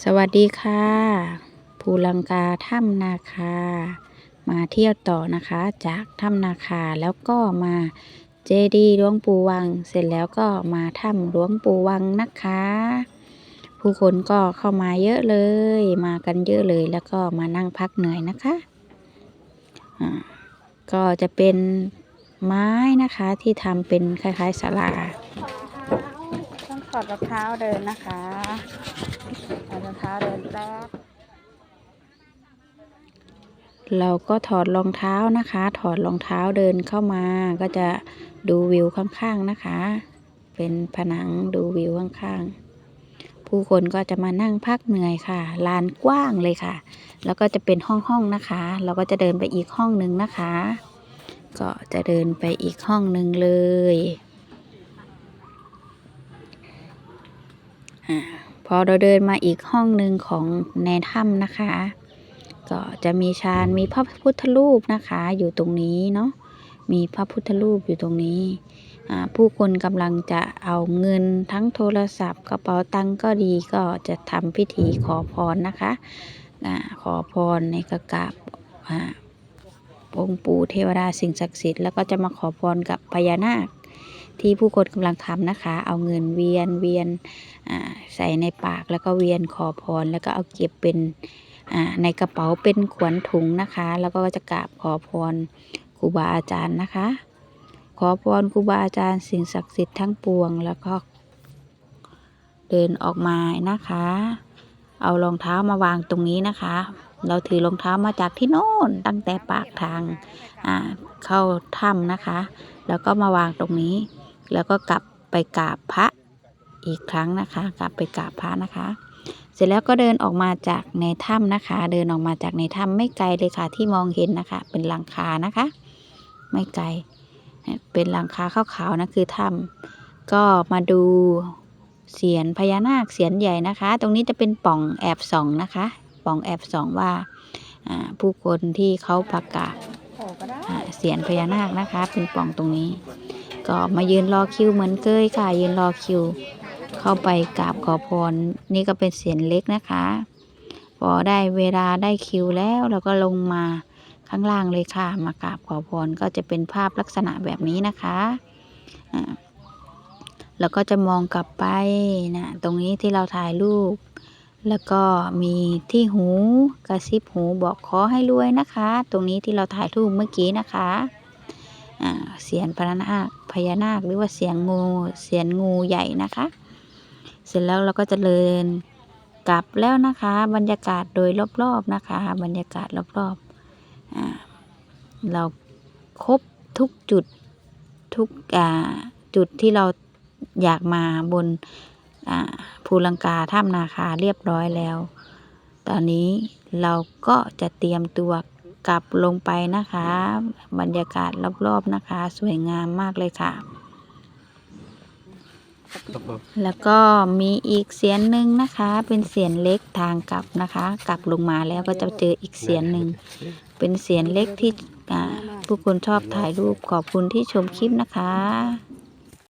สวัสดีค่ะ ภูลังกาถ้ำนาคา มาเที่ยวต่อนะคะจากถ้ำนาคาแล้วก็มาเจดียหลวงปู่วัง เสร็จแล้วก็มาถ้ำหลวงปู่วังนะคะ ผู้คนก็เข้ามาเยอะเลย มากันเยอะเลยแล้วก็มานั่งพักเหนื่อยนะคะอ่าก็จะเป็นไม้นะคะที่ทำเป็นคล้ายๆศาลา ถอดรองเท้าเดินนะคะถอดรองเท้าเดินแป๊บเราก็ถอดรองเท้านะคะ ถอดรองเท้าเดินเข้ามา ก็จะดูวิวข้างๆนะคะ เป็นผนังดูวิวข้างๆ ผู้คนก็จะมานั่งพักเหนื่อยค่ะ ลานกว้างเลยค่ะ แล้วก็จะเป็นห้องๆนะคะ เราก็จะเดินไปอีกห้องหนึ่งนะคะ ก็จะเดินไปอีกห้องหนึ่งเลย อา พอเราเดินมาอีกห้องหนึ่งของในถ้ำนะคะ ก็จะมีชานมีพระพุทธรูปนะคะอยู่ตรงนี้เนาะมีพระพุทธรูปอยู่ตรงนี้ ผู้คนกำลังจะเอาเงินทั้งโทรศัพท์ กระเป๋าตังก็ดีก็จะทำพิธีขอพรนะคะอขอพรในกระกาบอ่าองค์ปู่เทวดาสิ่งศักดิ์สิทธิ์แล้วก็จะมาขอพรกับพญานาค ที่ผู้คนกำลังทำนะคะ เอาเงินเวียนเวียนใส่ในปากแล้วก็เวียนขอพร แล้วก็เอาเก็บเป็นในกระเป๋าเป็นขวนถุงนะคะ แล้วก็จะกราบขอพรครูบาอาจารย์นะคะ ขอพรครูบาอาจารย์สิ่งศักดิ์สิทธิ์ทั้งปวงแล้วก็เดินออกมานะคะ เอารองเท้ามาวางตรงนี้นะคะ เราถือรองเท้ามาจากที่โน่นตั้งแต่ปากทางเข้าถ้ำนะคะ แล้วก็มาวางตรงนี้ แล้วก็กลับไปกราบพระอีกครั้งนะคะ กลับไปกราบพระนะคะ เสร็จแล้วก็เดินออกมาจากในถ้ำนะคะ เดินออกมาจากในถ้ำไม่ไกลเลยค่ะ ที่มองเห็นนะคะ เป็นหลังคานะคะ ไม่ไกล เป็นหลังคาขาวๆนะคือถ้ำก็มาดูเสียนพญานาคเสียนใหญ่นะคะ ตรงนี้จะเป็นป่องแอบสองนะคะป่องแอบสองว่าผู้คนที่เขาประกาศเสียนพญานาคนะคะ เป็นป่องตรงนี้ ก็มายืนรอคิวเหมือนเคยค่ะ ยืนรอคิว เข้าไปกราบขอพร นี่ก็เป็นเสียงเล็กนะคะ พอได้เวลาได้คิวแล้วเราก็ลงมาข้างล่างเลยค่ะ มากราบขอพรก็จะเป็นภาพลักษณะแบบนี้นะคะอ่าแล้วก็จะมองกลับไปนะตรงนี้ที่เราถ่ายรูป แล้วก็มีที่หูกระซิบหูบอกขอให้รวยนะคะ ตรงนี้ที่เราถ่ายรูปเมื่อกี้นะคะ เสียนพญานาคพญานาคหรือว่าเสียงงูเสียนงูใหญ่นะคะ เสร็จแล้วเราก็จะเดินกลับแล้วนะคะ บรรยากาศโดยรอบๆนะคะ บรรยากาศรอบๆเราครบทุกจุดทุกจุดที่เราอยากมาบนภูลังกาถ้ำนาคาเรียบร้อยแล้ว ตอนนี้เราก็จะเตรียมตัว กลับลงไปนะคะ บรรยากาศรอบๆนะคะ สวยงามมากเลยค่ะ แล้วก็มีอีกเสียนหนึ่งนะคะ เป็นเสียนเล็กทางกลับนะคะ กลับลงมาแล้วก็จะเจออีกเสียนหนึ่งเป็นเสียนเล็กที่อ่าผู้คนชอบถ่ายรูปขอบคุณที่ชมคลิปนะคะ